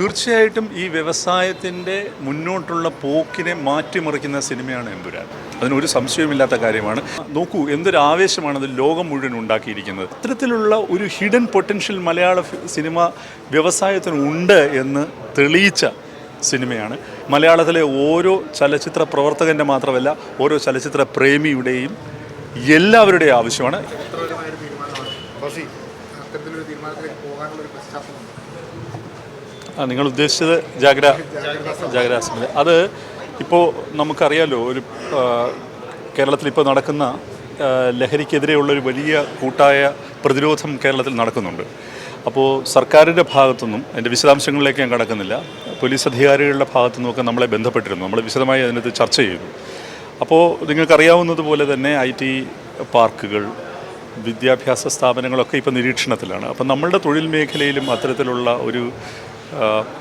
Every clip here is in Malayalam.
തീർച്ചയായിട്ടും ഈ വ്യവസായത്തിന്റെ മുന്നോട്ടുള്ള പോക്കിനെ മാറ്റിമറിക്കുന്ന സിനിമയാണ് എമ്പുരാൻ. അതിനൊരു സംശയമില്ലാത്ത കാര്യമാണ്. നോക്കൂ എന്തൊരു ആവേശമാണ് അത് ലോകം മുഴുവൻ ഉണ്ടാക്കിയിരിക്കുന്നത്. അത്തരത്തിലുള്ള ഒരു ഹിഡൻ പൊട്ടൻഷ്യൽ മലയാള സിനിമ സിനിമ വ്യവസായത്തിനുണ്ട് എന്ന് തെളിയിച്ച സിനിമയാണ്. മലയാളത്തിലെ ഓരോ ചലച്ചിത്ര പ്രവർത്തകന്റെ മാത്രമല്ല ഓരോ ചലച്ചിത്ര പ്രേമിയുടെയും എല്ലാവരുടെയും ആവശ്യമാണ്. തീരുമാനത്തിലേക്ക് പോകാനുള്ള ഒരു നിങ്ങൾ ഉദ്ദേശിച്ചത് ജാഗ്ര ജാഗ്രാസമില്ല അത് ഇപ്പോൾ നമുക്കറിയാലോ ഒരു കേരളത്തിൽ ഇപ്പോൾ നടക്കുന്ന ലഹരിക്കെതിരെയുള്ളൊരു വലിയ കൂട്ടായ പ്രതിരോധം കേരളത്തിൽ നടക്കുന്നുണ്ട്. അപ്പോൾ സർക്കാരിന്റെ ഭാഗത്തുനിന്നും അതിന്റെ വിശദാംശങ്ങളിലേക്ക് ഞാൻ കടക്കുന്നില്ല പോലീസ് അധികാരികളുടെ ഭാഗത്തുനിന്നും ഒക്കെ നമ്മളെ ബന്ധപ്പെട്ടിരുന്നു. നമ്മൾ വിശദമായി അതിനകത്ത് ചർച്ച ചെയ്തു. അപ്പോൾ നിങ്ങൾക്കറിയാവുന്നതുപോലെ തന്നെ ഐ ടി പാർക്കുകൾ വിദ്യാഭ്യാസ സ്ഥാപനങ്ങളൊക്കെ ഇപ്പോൾ നിരീക്ഷണത്തിലാണ്. അപ്പം നമ്മളുടെ തൊഴിൽ മേഖലയിലും അത്തരത്തിലുള്ള ഒരു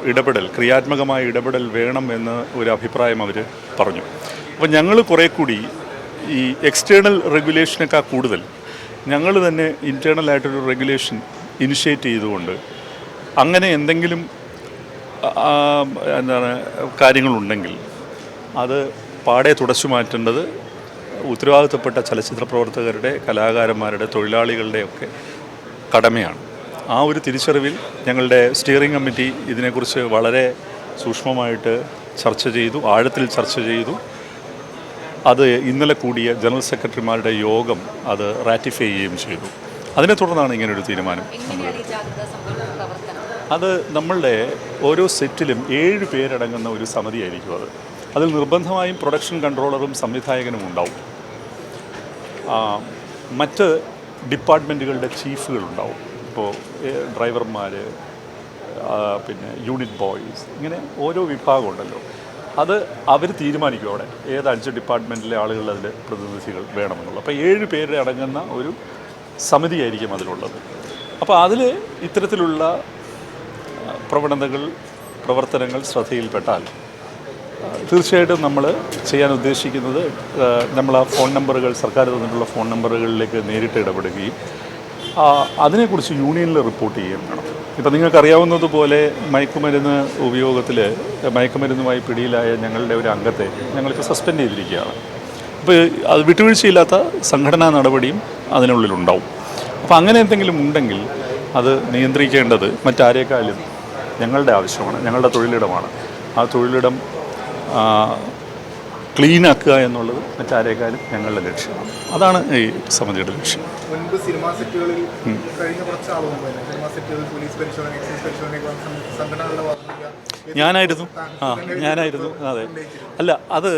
ഇടപെടൽ ക്രിയാത്മകമായ ഇടപെടൽ വേണം എന്ന് ഒരു അഭിപ്രായം അവർ പറഞ്ഞു. അപ്പോൾ ഞങ്ങൾ കുറേ കൂടി ഈ എക്സ്റ്റേണൽ റെഗുലേഷനേക്കാൾ കൂടുതൽ ഞങ്ങൾ തന്നെ ഇന്റേർണൽ ആയിട്ടൊരു റെഗുലേഷൻ ഇനിഷ്യേറ്റ് ചെയ്തുകൊണ്ട് അങ്ങനെ എന്തെങ്കിലും എന്താണ് കാര്യങ്ങളുണ്ടെങ്കിൽ അത് പാടെ തുടച്ചു മാറ്റേണ്ടത് ഉത്തരവാദിത്തപ്പെട്ട ചലച്ചിത്ര പ്രവർത്തകരുടെ കലാകാരന്മാരുടെ തൊഴിലാളികളുടെയൊക്കെ കടമയാണ്. ആ ഒരു തിരിച്ചറിവിൽ ഞങ്ങളുടെ സ്റ്റിയറിംഗ് കമ്മിറ്റി ഇതിനെക്കുറിച്ച് വളരെ സൂക്ഷ്മമായിട്ട് ചർച്ച ചെയ്തു ആഴത്തിൽ ചർച്ച ചെയ്തു. അത് ഇന്നലെ കൂടിയ ജനറൽ സെക്രട്ടറിമാരുടെ യോഗം അത് റാറ്റിഫൈ ചെയ്യുകയും ചെയ്തു. അതിനെ തുടർന്നാണ് ഇങ്ങനൊരു തീരുമാനം അത് നമ്മളുടെ ഓരോ സെറ്റിലും ഏഴ് പേരടങ്ങുന്ന ഒരു സമിതിയായിരിക്കും അത്. അതിൽ നിർബന്ധമായും പ്രൊഡക്ഷൻ കൺട്രോളറും സംവിധായകനും ഉണ്ടാവും. മറ്റ് ഡിപ്പാർട്ട്മെന്റുകളുടെ ചീഫുകളുണ്ടാവും ഇപ്പോൾ ഡ്രൈവർമാർ പിന്നെ യൂണിറ്റ് ബോയ്സ് ഇങ്ങനെ ഓരോ വിഭാഗമുണ്ടല്ലോ അത് അവർ തീരുമാനിക്കും അവിടെ ഏത് അഞ്ച് ഡിപ്പാർട്ട്മെന്റിലെ ആളുകൾ അതിൽ പ്രതിനിധികൾ വേണമെന്നുള്ളത്. അപ്പോൾ ഏഴ് പേര് അടങ്ങുന്ന ഒരു സമിതിയായിരിക്കും അതിലുള്ളത്. അപ്പോൾ അതിൽ ഇത്തരത്തിലുള്ള പ്രവണതകൾ പ്രവർത്തനങ്ങൾ ശ്രദ്ധയിൽപ്പെട്ടാൽ തീർച്ചയായിട്ടും നമ്മൾ ചെയ്യാൻ ഉദ്ദേശിക്കുന്നത് നമ്മൾ ആ ഫോൺ നമ്പറുകൾ സർക്കാർ തന്നിട്ടുള്ള ഫോൺ നമ്പറുകളിലേക്ക് നേരിട്ട് ഇടപെടുകയും അതിനെക്കുറിച്ച് യൂണിയനിൽ റിപ്പോർട്ട് ചെയ്യുകയും വേണം. ഇപ്പം നിങ്ങൾക്കറിയാവുന്നതുപോലെ മയക്കുമരുന്ന് ഉപയോഗത്തിൽ മയക്കുമരുന്നുമായി പിടിയിലായ ഞങ്ങളുടെ ഒരു അംഗത്തെ ഞങ്ങളിപ്പോൾ സസ്പെൻഡ് ചെയ്തിരിക്കുകയാണ്. അപ്പോൾ അത് വിട്ടുവീഴ്ചയില്ലാത്ത സംഘടനാ നടപടിയും അതിനുള്ളിലുണ്ടാവും. അപ്പോൾ അങ്ങനെ എന്തെങ്കിലും ഉണ്ടെങ്കിൽ അത് നിയന്ത്രിക്കേണ്ടത് മറ്റാരേക്കാളും ഞങ്ങളുടെ ആവശ്യമാണ് ഞങ്ങളുടെ തൊഴിലിടമാണ്. ആ തൊഴിലിടം ക്ലീനാക്കുക എന്നുള്ളത് മറ്റാരേക്കാളും ഞങ്ങളുടെ ലക്ഷ്യമാണ്. അതാണ് ഈ സമിതിയുടെ ലക്ഷ്യം. മുൻപ് സിനിമാ സെറ്റുകളിൽ കഴിഞ്ഞ കുറച്ച് സിനിമാ സെറ്റുകളിൽ പോലീസ് പരിശോധന എക്സൈസ് സംഘടനകളുടെ ഞാനായിരുന്നു. ആ ഞാനായിരുന്നു. അതെ. അല്ല അത്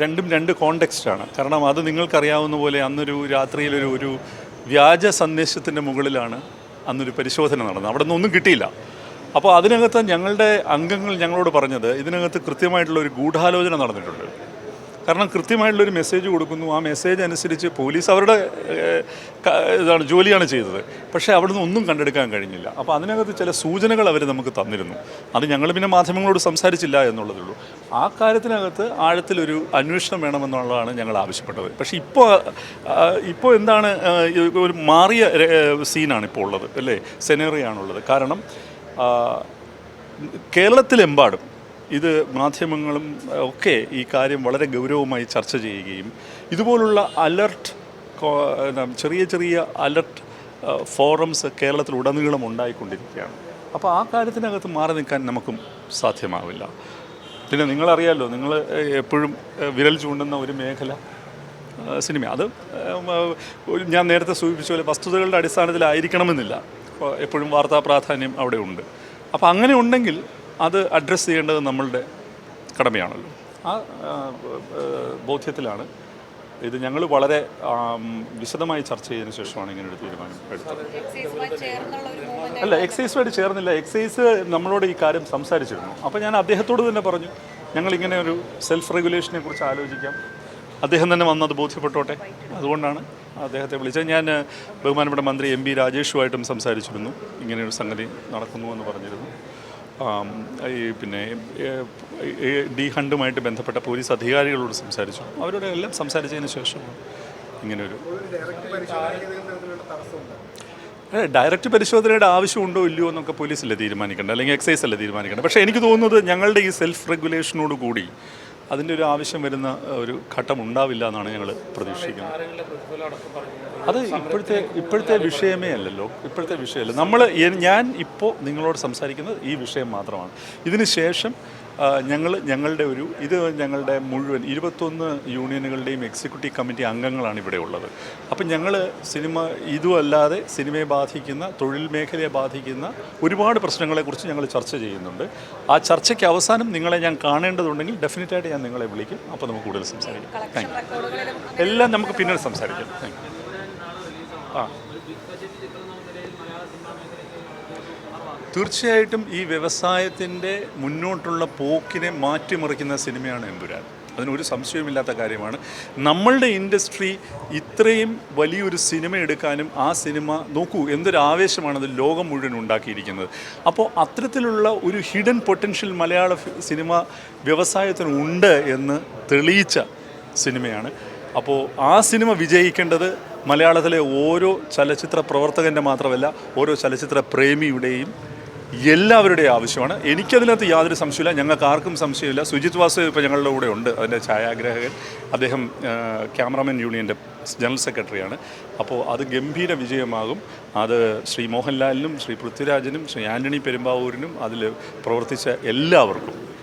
രണ്ടും രണ്ട് കോണ്ടെക്സ്റ്റാണ്. കാരണം അത് നിങ്ങൾക്കറിയാവുന്ന പോലെ അന്നൊരു രാത്രിയിലൊരു ഒരു വ്യാജ സന്ദേശത്തിന്റെ മുകളിലാണ് അന്നൊരു പരിശോധന നടന്നത്. അവിടെ നിന്നൊന്നും കിട്ടിയില്ല. അപ്പോൾ അതിനകത്ത് ഞങ്ങളുടെ അംഗങ്ങൾ ഞങ്ങളോട് പറഞ്ഞത് ഇതിനകത്ത് കൃത്യമായിട്ടുള്ള ഒരു ഗൂഢാലോചന നടന്നിട്ടുണ്ട്. കാരണം കൃത്യമായിട്ടുള്ളൊരു മെസ്സേജ് കൊടുക്കുന്നു. ആ മെസ്സേജ് അനുസരിച്ച് പോലീസ് അവരുടെ ഇതാണ് ജോലിയാണ് ചെയ്തത്. പക്ഷേ അവിടുന്ന് ഒന്നും കണ്ടെടുക്കാൻ കഴിഞ്ഞില്ല. അപ്പോൾ അതിനകത്ത് ചില സൂചനകൾ അവർ നമുക്ക് തന്നിരുന്നു. അത് ഞങ്ങൾ പിന്നെ മാധ്യമങ്ങളോട് സംസാരിച്ചില്ല എന്നുള്ളതേ ഉള്ളൂ. ആ കാര്യത്തിനകത്ത് ആഴത്തിലൊരു അന്വേഷണം വേണമെന്നുള്ളതാണ് ഞങ്ങൾ ആവശ്യപ്പെട്ടത്. പക്ഷേ ഇപ്പോൾ ഇപ്പോൾ എന്താണ് ഒരു മാറിയ സീനാണ് ഇപ്പോൾ ഉള്ളത്. അല്ലേ? സെനേറിയാണുള്ളത് കാരണം കേരളത്തിലെമ്പാടും ഇത് മാധ്യമങ്ങളും ഒക്കെ ഈ കാര്യം വളരെ ഗൗരവമായി ചർച്ച ചെയ്യുകയും ഇതുപോലുള്ള അലർട്ട് ചെറിയ ചെറിയ അലർട്ട് ഫോറംസ് കേരളത്തിൽ കേരളത്തിലുടനീളം ഉണ്ടായിക്കൊണ്ടിരിക്കുകയാണ്. അപ്പോൾ ആ കാര്യത്തിനകത്ത് മാറി നിൽക്കാൻ നമുക്കും സാധ്യമാവില്ല. പിന്നെ നിങ്ങളറിയാമല്ലോ നിങ്ങൾ എപ്പോഴും വിരൽ ചൂണ്ടുന്ന ഒരു മേഖല സിനിമ. അത് ഞാൻ നേരത്തെ സൂചിപ്പിച്ച പോലെ വസ്തുതകളുടെ അടിസ്ഥാനത്തിലായിരിക്കണമെന്നില്ല. എപ്പോഴും വാർത്താ പ്രാധാന്യം അവിടെ ഉണ്ട്. അപ്പോൾ അങ്ങനെ ഉണ്ടെങ്കിൽ അത് അഡ്രസ്സ് ചെയ്യേണ്ടത് നമ്മളുടെ കടമയാണല്ലോ. ആ ബോധ്യത്തിലാണ്. ഇത് ഞങ്ങൾ വളരെ വിശദമായി ചർച്ച ചെയ്തതിനു ശേഷമാണ് ഇങ്ങനെ ഒരു തീരുമാനം എടുത്തത്. അല്ല എക്സൈസുമായിട്ട് ചേർന്നില്ല. എക്സൈസ് നമ്മളോട് ഈ കാര്യം സംസാരിച്ചിരുന്നു. അപ്പോൾ ഞാൻ അദ്ദേഹത്തോട് തന്നെ പറഞ്ഞു ഞങ്ങൾ ഇങ്ങനെ ഒരു സെൽഫ് റെഗുലേഷനെ കുറിച്ച് ആലോചിക്കാം. അദ്ദേഹം തന്നെ വന്നത് ബോധ്യപ്പെട്ടോട്ടെ? അതുകൊണ്ടാണ് അദ്ദേഹത്തെ വിളിച്ചത്. ഞാൻ ബഹുമാനപ്പെട്ട മന്ത്രി എം പി രാജേഷുമായിട്ടും സംസാരിച്ചിരുന്നു. ഇങ്ങനെയൊരു സംഗതി നടക്കുന്നു എന്ന് പറഞ്ഞിരുന്നു. ഈ പിന്നെ ഡി ഹണ്ടുമായിട്ട് ബന്ധപ്പെട്ട പോലീസ് അധികാരികളോട് സംസാരിച്ചു. അവരോട് എല്ലാം സംസാരിച്ചതിന് ശേഷം ഇങ്ങനൊരു ഡയറക്റ്റ് പരിശോധനയുടെ ആവശ്യമുണ്ടോ ഇല്ലയോ എന്നൊക്കെ പോലീസല്ലേ തീരുമാനിക്കേണ്ടത്? അല്ലെങ്കിൽ എക്സൈസ് അല്ലേ തീരുമാനിക്കേണ്ടത്? പക്ഷേ എനിക്ക് തോന്നുന്നത് ഞങ്ങളുടെ ഈ സെൽഫ് റെഗുലേഷനോട് കൂടി അതിന്റെ ഒരു ആവശ്യം വരുന്ന ഒരു ഘട്ടം ഉണ്ടാവില്ല എന്നാണ് ഞങ്ങൾ പ്രതീക്ഷിക്കുന്നത്. അത് ഇപ്പോഴത്തെ ഇപ്പോഴത്തെ വിഷയമേ അല്ലല്ലോ. ഇപ്പോഴത്തെ വിഷയമല്ല. നമ്മൾ ഞാൻ ഇപ്പോൾ നിങ്ങളോട് സംസാരിക്കുന്നത് ഈ വിഷയം മാത്രമാണ്. ഇതിന് ശേഷം ഞങ്ങൾ ഞങ്ങളുടെ ഒരു ഇത് ഞങ്ങളുടെ മുഴുവൻ ഇരുപത്തൊന്ന് യൂണിയനുകളുടെയും എക്സിക്യൂട്ടീവ് കമ്മിറ്റി അംഗങ്ങളാണ് ഇവിടെ ഉള്ളത്. അപ്പം ഞങ്ങൾ സിനിമ ഇതുമല്ലാതെ സിനിമയെ ബാധിക്കുന്ന തൊഴിൽ മേഖലയെ ബാധിക്കുന്ന ഒരുപാട് പ്രശ്നങ്ങളെക്കുറിച്ച് ഞങ്ങൾ ചർച്ച ചെയ്യുന്നുണ്ട്. ആ ചർച്ചയ്ക്ക് അവസാനം നിങ്ങളെ ഞാൻ കാണേണ്ടതുണ്ടെങ്കിൽ ഡെഫിനറ്റായിട്ട് ഞാൻ നിങ്ങളെ വിളിക്കും. അപ്പോൾ നമുക്ക് കൂടുതൽ സംസാരിക്കാം. താങ്ക് യു എല്ലാം നമുക്ക് പിന്നീട് സംസാരിക്കാം. താങ്ക് യു ആ. തീർച്ചയായിട്ടും ഈ വ്യവസായത്തിന്റെ മുന്നോട്ടുള്ള പോക്കിനെ മാറ്റിമറിക്കുന്ന സിനിമയാണ് എമ്പുരാൻ. അതിനൊരു സംശയമില്ലാത്ത കാര്യമാണ്. നമ്മളുടെ ഇൻഡസ്ട്രി ഇത്രയും വലിയൊരു സിനിമ എടുക്കാനും ആ സിനിമ നോക്കൂ എന്തൊരു ആവേശമാണത് ലോകം മുഴുവൻ ഉണ്ടാക്കിയിരിക്കുന്നത്. അപ്പോൾ അത്തരത്തിലുള്ള ഒരു ഹിഡൻ പൊട്ടൻഷ്യൽ മലയാള സിനിമ സിനിമ വ്യവസായത്തിനുണ്ട് എന്ന് തെളിയിച്ച സിനിമയാണ്. അപ്പോൾ ആ സിനിമ വിജയിക്കേണ്ടത് മലയാളത്തിലെ ഓരോ ചലച്ചിത്ര പ്രവർത്തകന്റെ മാത്രമല്ല ഓരോ ചലച്ചിത്ര പ്രേമിയുടെയും എല്ലാവരുടെയും ആവശ്യമാണ്. എനിക്കതിനകത്ത് യാതൊരു സംശയമില്ല ഞങ്ങൾക്ക് ആർക്കും സംശയമില്ല. സുജിത് വാസു ഇപ്പോൾ ഞങ്ങളുടെ കൂടെ ഉണ്ട്. അതിന്റെ ഛായാഗ്രാഹകൻ. അദ്ദേഹം ക്യാമറാമാൻ യൂണിയന്റെ ജനറൽ സെക്രട്ടറിയാണ്. അപ്പോൾ അത് ഗംഭീര വിജയമാകും. അത് ശ്രീ മോഹൻലാലിനും ശ്രീ പൃഥ്വിരാജിനും ശ്രീ ആന്റണി പെരുമ്പാവൂരിനും അതിൽ പ്രവർത്തിച്ച എല്ലാവർക്കും